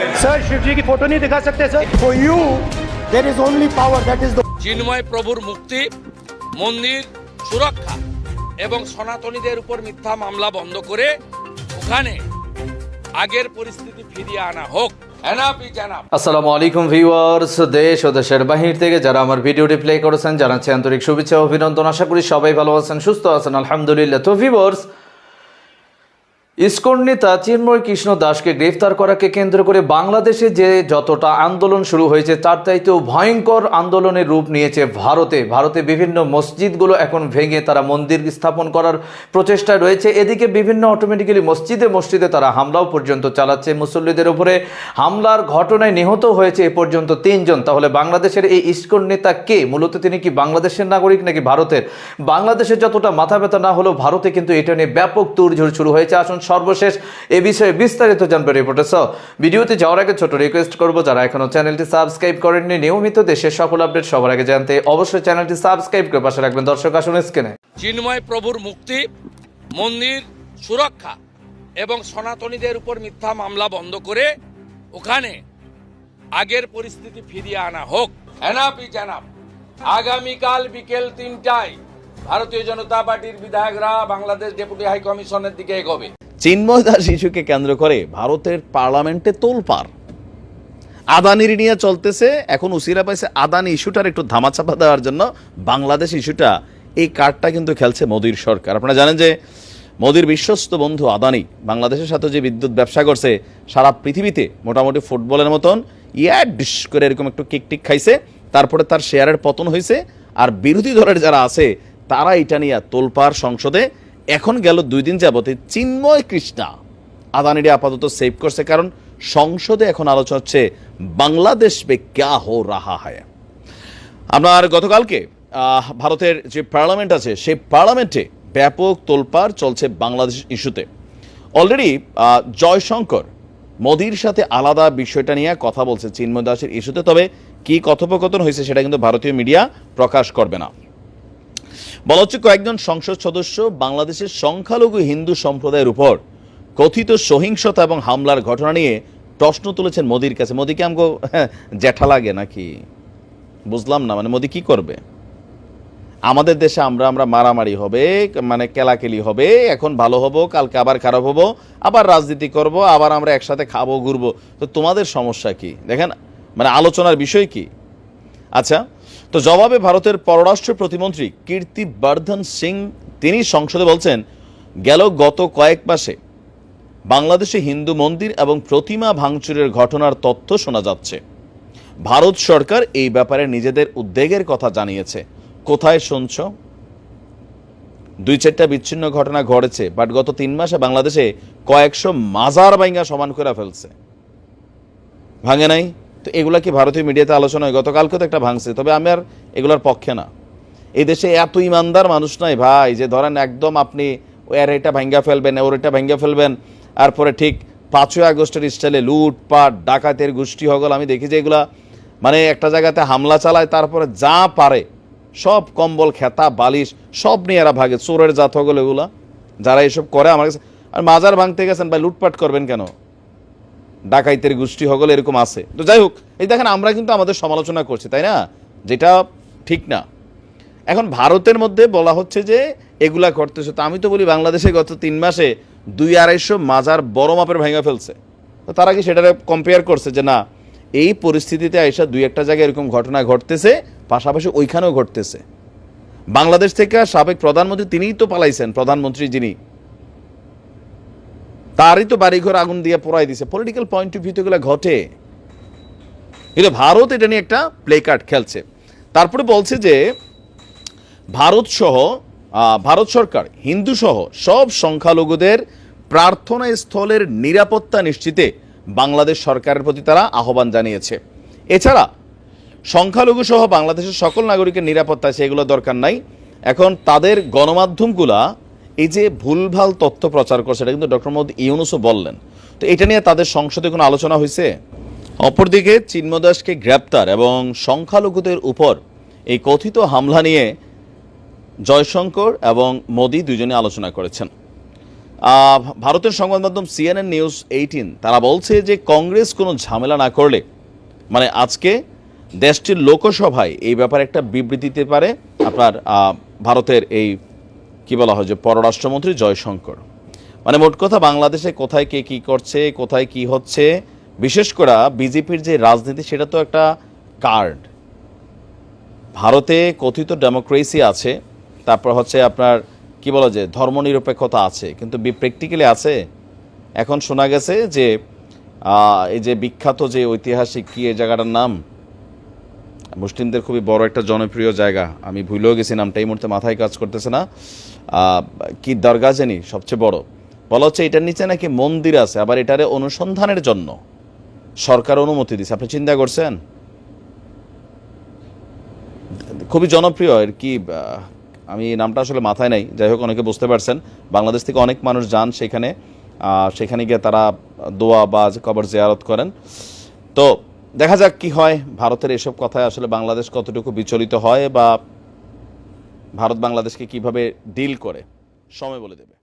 Sir Shiv जी की photo नहीं दिखा सकते sir For you, there is only power. That is the Chinmoy প্রভুর মুক্তি মন্দির সুরক্ষা এবং সনাতনীদের উপর মিথ্যা মামলা বন্ধ করে ওখানে আগের পরিস্থিতি ফিরিয়ে আনা হোক এনাফি জানাব আসসালামু আলাইকুম ভিউয়ার্স দেশ ও দেশের বাহির থেকে যারা আমার ভিডিওটি প্লে করেছেন জানাচ্ছি আন্তরিক শুভেচ্ছা ও অভিনন্দন আশা করি সবাই ভালো আছেন সুস্থ আছেন আলহামদুলিল্লাহ তো ভিউয়ার্স ইস্কন নেতা চিন্ময় কৃষ্ণ দাসকে গ্রেফতার করাকে কেন্দ্র করে বাংলাদেশে যে যতটা আন্দোলন শুরু হয়েছে, তার চাইতেও ভয়ঙ্কর আন্দোলনের রূপ নিয়েছে ভারতে। ভারতে বিভিন্ন মসজিদগুলো এখন ভেঙে তারা মন্দির স্থাপন করার প্রচেষ্টা রয়েছে। এদিকে বিভিন্ন অটোমেটিক্যালি মসজিদে মসজিদে তারা হামলাও পর্যন্ত চালাচ্ছে। মুসল্লিদের উপরে হামলার ঘটনায় নিহত হয়েছে এ পর্যন্ত তিনজন। তাহলে বাংলাদেশের এই ইস্কন নেতা কে? মূলত তিনি কি বাংলাদেশের নাগরিক নাকি ভারতের? বাংলাদেশে যতটা মাথা ব্যথা না হলেও ভারতে কিন্তু এটা নিয়ে ব্যাপক তোড়জোড় শুরু হয়েছে। আসুন সর্বশেষ এ বিষয়ে বিস্তারিত জানবে রিপোর্টার সহ ভিডিওতে যাওয়ার আগে ছোট রিকোয়েস্ট করব, যারা এখনও চ্যানেলটি সাবস্ক্রাইব করেননি, নিয়মিত দেশের সকল আপডেট সবার আগে জানতে অবশ্যই চ্যানেলটি সাবস্ক্রাইব করে পাশে রাখবেন। দর্শক, আসুন স্ক্রিনে চিন্ময় প্রভুর মুক্তি, মন্দির সুরক্ষা এবং সনাতনীদের উপর মিথ্যা মামলা বন্ধ করে ওখানে আগের পরিস্থিতি ফিরিয়ে আনা হোক। এনাফি জানাব আগামীকাল বিকেল তিনটায় ভারতীয় জনতা পার্টির বিধায়করা বাংলাদেশ ডেপুটি হাই কমিশনের দিকে এগোবে। চিন্ময় দাস ইস্যুকে কেন্দ্র করে ভারতের পার্লামেন্টে তোলপাড়। আদানির নিয়ে চলতেছে, এখন উসিরা পাইছে আদানি ইস্যুটার একটু ধামাচাপা দেওয়ার জন্য। বাংলাদেশ ইস্যুটা, এই কার্ডটা কিন্তু খেলছে মোদির সরকার। আপনারা জানেন যে মোদির বিশ্বস্ত বন্ধু আদানি বাংলাদেশের সাথে যে বিদ্যুৎ ব্যবসা করছে, সারা পৃথিবীতে মোটামুটি ফুটবলের মতন, ইয়া ডিশ করে এরকম একটু কিক টিক খাইছে। তারপরে তার শেয়ারের পতন হয়েছে আর বিরোধী দলের যারা আছে, তারা এটা নিয়ে তোলপাড় সংসদে এখন গেল দুই দিন যাবতে চিন্ময় কৃষ্ণা। আদানিরে আপাতত সেভ করছে কারণ সংসদে এখন আলোচনা হচ্ছে বাংলাদেশ পে ক্যা হো রাহা হয়। আপনার গতকালকে ভারতের যে পার্লামেন্ট আছে, সেই পার্লামেন্টে ব্যাপক তোলপাড় চলছে বাংলাদেশ ইস্যুতে। অলরেডি জয়শঙ্কর মোদির সাথে আলাদা বিষয়টা নিয়ে কথা বলছে চিন্ময় দাসের ইস্যুতে, তবে কি কথোপকথন হয়েছে সেটা কিন্তু ভারতীয় মিডিয়া প্রকাশ করবে না। বলা হচ্ছে কয়েকজন সংসদ সদস্য বাংলাদেশের সংখ্যালঘু হিন্দু সম্প্রদায়ের উপর কথিত সহিংসতা এবং হামলার ঘটনা নিয়ে প্রশ্ন তুলেছেন মোদির কাছে। মোদিকে আমগো হ্যাঁ, জ্যাঠা লাগে নাকি? বুঝলাম না মানে মোদি কি করবে? আমাদের দেশে আমরা আমরা মারামারি হবে মানে কেলাকেলি হবে এখন ভালো হব কালকে আবার খারাপ হব আবার রাজনীতি করব আবার আমরা একসাথে খাব ঘুরবো। তো তোমাদের সমস্যা কি? দেখেন মানে আলোচনার বিষয় কি? আচ্ছা তো জবাবে ভারতের পররাষ্ট্র প্রতিমন্ত্রী কীর্তি বর্ধন সিং, তিনি সংসদে বলছেন, গেল গত কয়েক মাসে বাংলাদেশে হিন্দু মন্দির এবং প্রতিমা ভাঙচুরের ঘটনার তথ্য শোনা যাচ্ছে। ভারত সরকার এই ব্যাপারে নিজেদের উদ্বেগের কথা জানিয়েছে। কোথায় শুনছ? দুই চারটা বিচ্ছিন্ন ঘটনা ঘটেছে, বাট গত তিন মাসে বাংলাদেশে কয়েকশো মাজার বাইঙ্গা সমান করে ফেলছে। ভাঙে নাই? তো এগুলা কি ভারতীয় মিডিয়াতে আলোচনা হয়? গতকালকে তো একটা ভাঙছে, তবে আমি আর এগুলোর পক্ষে না। এই দেশে এত ইমানদার মানুষ নয় ভাই, যে ধরেন একদম আপনি এর এটা ভাঙ্গা ফেলবেন, ওর এটা ভাঙ্গা ফেলবেন, তারপরে ঠিক পাঁচই আগস্টের স্টাইলে লুটপাট, ডাকাতের গোষ্ঠী হগল, আমি দেখি যে এগুলা মানে একটা জায়গাতে হামলা চালায়, তারপরে যা পারে, সব কম্বল, খেতা, বালিশ, সব নিয়ে এরা ভাগে, চোরের জাত হগল এগুলা, যারা এসব করে আমার কাছে আর মাজার ভাঙতে গেছেন ভাই, লুটপাট করবেন কেন? ডাকাইতের গোষ্ঠী হগল এরকম আছে। তো যাই হোক, এই দেখেন আমরা কিন্তু আমাদের সমালোচনা করছি, তাই না? যেটা ঠিক না। এখন ভারতের মধ্যে বলা হচ্ছে যে এগুলা করতেছে তো আমি তো বলি বাংলাদেশে গত তিন মাসে দুই আড়াইশো মাজার বড় মাপের ভেঙে ফেলছে। তো তারা কি সেটা কম্পেয়ার করছে যে না, এই পরিস্থিতিতে আইসা দুই একটা জায়গায় এরকম ঘটনা ঘটতেছে, পাশাপাশি ওইখানেও ঘটতেছে। বাংলাদেশ থেকে সাবেক প্রধানমন্ত্রী তিনিই তো পালাইছেন, প্রধানমন্ত্রী যিনি। তারই তো বাড়িঘর আগুন দিয়ে পোড়াই দিছে। পলিটিক্যাল পয়েন্ট অফ ভিউ ঘটে। কিন্তু ভারত এটা নিয়ে একটা প্লে কার্ড খেলছে। তারপরে বলছে যে, ভারত সহ ভারত সরকার, হিন্দু সহ সব সংখ্যালঘুদের প্রার্থনা স্থলের নিরাপত্তা নিশ্চিতে বাংলাদেশ সরকারের প্রতি তারা আহ্বান জানিয়েছে। এছাড়া, সংখ্যালঘু সহ বাংলাদেশের সকল নাগরিকের নিরাপত্তা সেগুলো দরকার নাই। এখন তাদের গণমাধ্যমগুলা এই যে ভুলভাল তথ্য প্রচার করছে, এটা কিন্তু ডক্টর মোহাম্মদ ইউনুসও বললেন। তো এটা নিয়ে তাদের সংসদে কোনো আলোচনা হয়েছে? অপরদিকে চিন্ময় দাসকে গ্রেপ্তার এবং সংখ্যালঘুদের উপর এই কথিত হামলা নিয়ে জয়শঙ্কর এবং মোদি দুজনে আলোচনা করেছেন। ভারতের সংবাদ মাধ্যম সিএনএন নিউজ এইটিন, তারা বলছে যে কংগ্রেস কোনো ঝামেলা না করলে মানে আজকে দেশটির লোকসভায় এই ব্যাপারে একটা বিবৃতি দিতে পারে আপনার ভারতের এই কি বলা হয় যে পররাষ্ট্রমন্ত্রী জয়শঙ্কর। মানে মোট কথা বাংলাদেশে কোথায় কে কি করছে, কোথায় কি হচ্ছে, বিশেষ করে বিজেপির যে রাজনীতি সেটা তো একটা কার্ড। ভারতে কথিত ডেমোক্রেসি আছে, তারপর হচ্ছে আপনার কি বলা যায়, ধর্মনিরপেক্ষতা আছে, কিন্তু প্র্যাকটিক্যালি আছে। এখন শোনা গেছে যে এই যে বিখ্যাত যে ঐতিহাসিক কি এই জায়গাটার নাম? মুসলিমদের খুবই বড় একটা জনপ্রিয় জায়গা। আমি ভুলেও গেছি, নামটা এই মুহূর্তে মাথায় কাজ করতেছে না। কি দরগা জানি? সবচেয়ে বড়। বলা হচ্ছে এটার নিচে নাকি মন্দির আছে, আবার এটারে অনুসন্ধানের জন্য সরকার অনুমতি দিছে। আপনি চিন্তা করছেন? খুবই জনপ্রিয় আর কি আমি নামটা আসলে মাথায় নাই। যাই হোক, অনেকে বুঝতে পারছেন। বাংলাদেশ থেকে অনেক মানুষ যান সেখানে। সেখানে গিয়ে তারা দোয়া বা কবর জিয়ারত করেন। তো দেখা যাক কি হয়। ভারতের এসব কথায় আসলে বাংলাদেশ কতটুকু বিচলিত হয় বা ভারত বাংলাদেশকে কীভাবে ডিল করে? সময় বলে দেবে।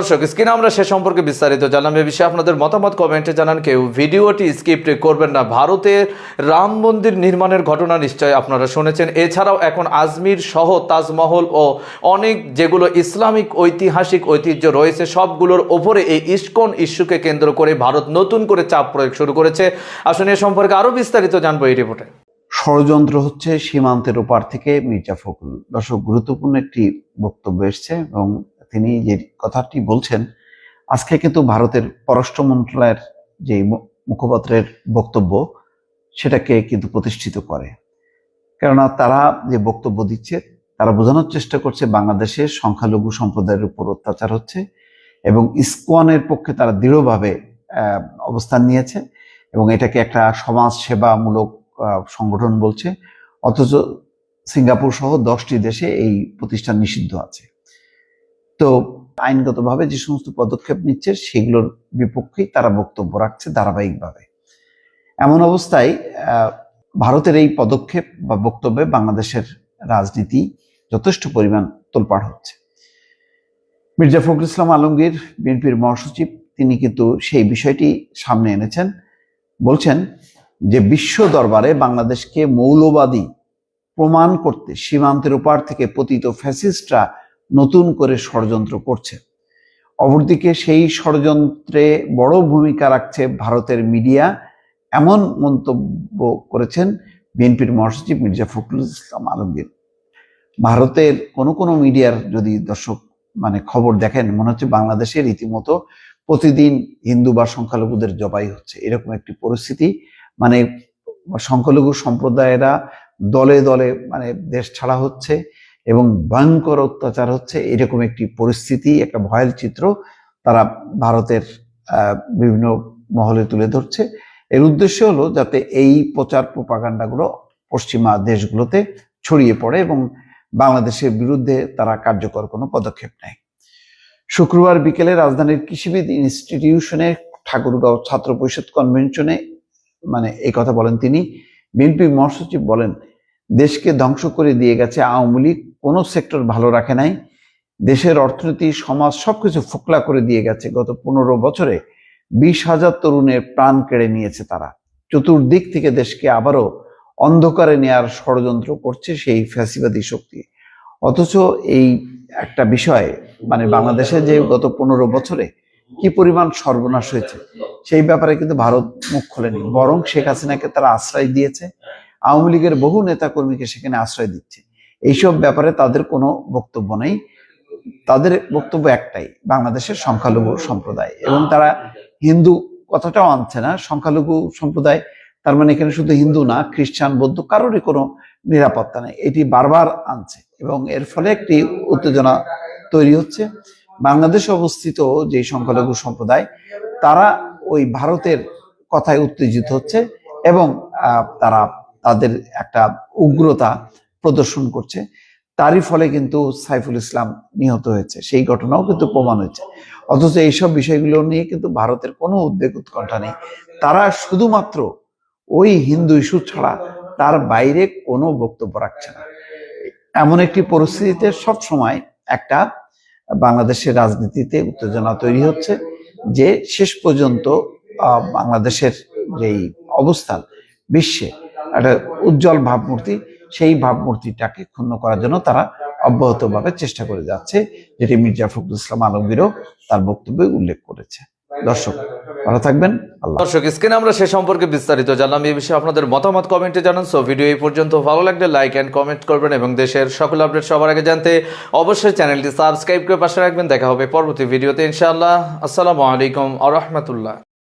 দর্শক, স্ক্রিনে আমরা সে সম্পর্কে বিস্তারিত জানলাম। এ বিষয়ে আপনাদের মতামত, কমেন্টে জানান কেউ। ভিডিওটি স্কিপ্ট করবেন না। ভারতের রাম মন্দির নির্মাণের ঘটনা নিশ্চয় আপনারা শুনেছেন। এছাড়াও এখন আজমির সহ তাজমহল ও অনেক যেগুলো ইসলামিক, ঐতিহাসিক ঐতিহ্য রয়েছে, সবগুলোর ওপরে এই ইস্কন ইস্যুকে কেন্দ্র করে ভারত নতুন করে চাপ প্রয়োগ শুরু করেছে। আসলে এ সম্পর্কে আরও বিস্তারিত জানব এই রিপোর্টে। ষড়যন্ত্র হচ্ছে সীমান্তের ওপার থেকে মির্জা ফখরুল। দর্শক, গুরুত্বপূর্ণ একটি বক্তব্য এসছে এবং তিনি যে কথাটি বলছেন, আজকে কিন্তু ভারতের পররাষ্ট্র মন্ত্রণালয়ের যে মুখপাত্রের বক্তব্য, সেটাকে কিন্তু প্রতিষ্ঠিত করে। কেননা তারা যে বক্তব্য দিচ্ছে, তারা বোঝানোর চেষ্টা করছে বাংলাদেশের সংখ্যালঘু সম্প্রদায়ের উপর অত্যাচার হচ্ছে এবং ইসকোয়ানের পক্ষে তারা দৃঢ়ভাবে অবস্থান নিয়েছে এবং এটাকে একটা সমাজ সেবামূলক সংগঠন বলছে। অথচ সিঙ্গাপুর সহ দশটি দেশে এই প্রতিষ্ঠান নিষিদ্ধ আছে। তো আইনগতভাবে যে সমস্ত পদক্ষেপ নিচ্ছে সেগুলোর বিপক্ষেই তারা বক্তব্য রাখছে ধারাবাহিকভাবে। এমন অবস্থায় ভারতের এই পদক্ষেপ বা বক্তব্যে বাংলাদেশের রাজনীতি যথেষ্ট পরিমাণ তোলপাড় হচ্ছে। মির্জা ফখরুল ইসলাম আলমগীর, বিএনপির মহাসচিব, তিনি কিন্তু সেই বিষয়টি সামনে এনেছেন। বলছেন যে বিশ্ব দরবারে বাংলাদেশকে মৌলবাদী প্রমাণ করতে সীমান্তের ওপার থেকে পতিত ফ্যাসিস্টরা নতুন করে ষড়যন্ত্র করছে। অপরদিকে সেই ষড়যন্ত্রে বড় ভূমিকা রাখছে ভারতের মিডিয়া। এমন মন্তব্য করেছেন বিএনপির মহাসচিব মির্জা ফখরুল ইসলাম আলমগীর। ভারতের কোনো কোনো মিডিয়ার যদি দর্শক মানে খবর দেখেন, মনে হচ্ছে বাংলাদেশে রীতিমতো প্রতিদিন হিন্দু বা সংখ্যালঘুদের জবাই হচ্ছে। এরকম একটি পরিস্থিতি। মানে সংখ্যালঘু সম্প্রদায়েরা দলে দলে মানে দেশ ছাড়া হচ্ছে। এবং ভয়ঙ্কর অত্যাচার হচ্ছে, এরকম একটি পরিস্থিতি, একটা ভয়ের চিত্র তারা ভারতের বিভিন্ন মহলে তুলে ধরছে। এর উদ্দেশ্য হলো যাতে এই প্রচার প্রপাগান্ডাগুলো পশ্চিমা দেশগুলোতে ছড়িয়ে পড়ে এবং বাংলাদেশের বিরুদ্ধে তারা কার্যকর কোনো পদক্ষেপ নেয়। শুক্রবার বিকেলে রাজধানীর কৃষিবিদ ইনস্টিটিউশনে ঠাকুরগাঁও ছাত্র পরিষদ কনভেনশনে মানে এই কথা বলেন তিনি বিএনপি মহাসচিব বলেন, দেশকে ধ্বংস করে দিয়ে গেছে আওয়ামী লীগ কোনো সেক্টর ভালো রাখে নাই। দেশের অর্থনীতি, সমাজ সবকিছু ফোকলা করে দিয়ে গেছে। গত পনেরো বছরে বিশ হাজার তরুণের প্রাণ কেড়ে নিয়েছে তারা। চতুর্দিক থেকে দেশকে আবারও অন্ধকারে নেয়ার ষড়যন্ত্র করছে সেই ফ্যাসিবাদী শক্তি। অথচ এই একটা বিষয় মানে বাংলাদেশে যে গত পনেরো বছরে কি পরিমাণ সর্বনাশ হয়েছে, সেই ব্যাপারে কিন্তু ভারত মুখ খোলেনি। বরং শেখ হাসিনাকে তারা আশ্রয় দিয়েছে। আওয়ামী লীগের বহু নেতাকর্মীকে সেখানে আশ্রয় দিচ্ছে। এইসব ব্যাপারে তাদের কোনো বক্তব্য নেই। তাদের বক্তব্য একটাই, বাংলাদেশের সংখ্যালঘু সম্প্রদায়। এবং তারা হিন্দু কথাটাও আনছে না। সংখ্যালঘু সম্প্রদায়, তার মানে এখানে শুধু হিন্দু না, খ্রিস্টান, বৌদ্ধ, কারোরই কোনো নিরাপত্তা নেই। এটি বারবার আনছে এবং এর ফলে একটি উত্তেজনা তৈরি হচ্ছে। বাংলাদেশে অবস্থিত যে সংখ্যালঘু সম্প্রদায়, তারা ওই ভারতের কথায় উত্তেজিত হচ্ছে এবং তারা তাদের একটা উগ্রতা প্রদর্শন করছে, তারই ফলে কিন্তু সাইফুল ইসলাম নিহত হয়েছে। সেই ঘটনাও কিন্তু প্রমাণ হয়েছে। অথচ এইসব বিষয়গুলো নিয়ে কিন্তু ভারতের কোনো উদ্বেগ উৎকণ্ঠা নেই। তারা শুধুমাত্র ওই হিন্দু ইস্যু ছাড়া তার বাইরে কোনো বক্তব্য রাখছে না। এমন একটি পরিস্থিতিতে সব সময় একটা বাংলাদেশের রাজনীতিতে উত্তেজনা তৈরি হচ্ছে, যে শেষ পর্যন্ত বাংলাদেশের যেই অবস্থান, বিশ্বে একটা উজ্জ্বল ভাবমূর্তি সেই ভাবমূর্তিটাকে ক্ষুণ্ণ করার জন্য তারা অব্যাহতভাবে চেষ্টা করে যাচ্ছে, যেটি মির্জা ফখরুল ইসলাম আলমগীরও তার বক্তব্যে উল্লেখ করেছে। দর্শক, ভালো থাকবেন দর্শক, স্ক্রিনে আমরা সে সম্পর্কে বিস্তারিত জানলাম এই বিষয়ে আপনাদের মতামত কমেন্টে জানান। সো, ভিডিও এই পর্যন্ত ভালো লাগলে লাইক অ্যান্ড কমেন্ট করবেন এবং দেশের সকল আপডেট সবার আগে জানতে অবশ্যই চ্যানেলটি সাবস্ক্রাইব করে পাশে রাখবেন। দেখা হবে পরবর্তী ভিডিওতে, ইনশাআল্লাহ। আসসালামু আলাইকুম আ রহমতুল্লাহ।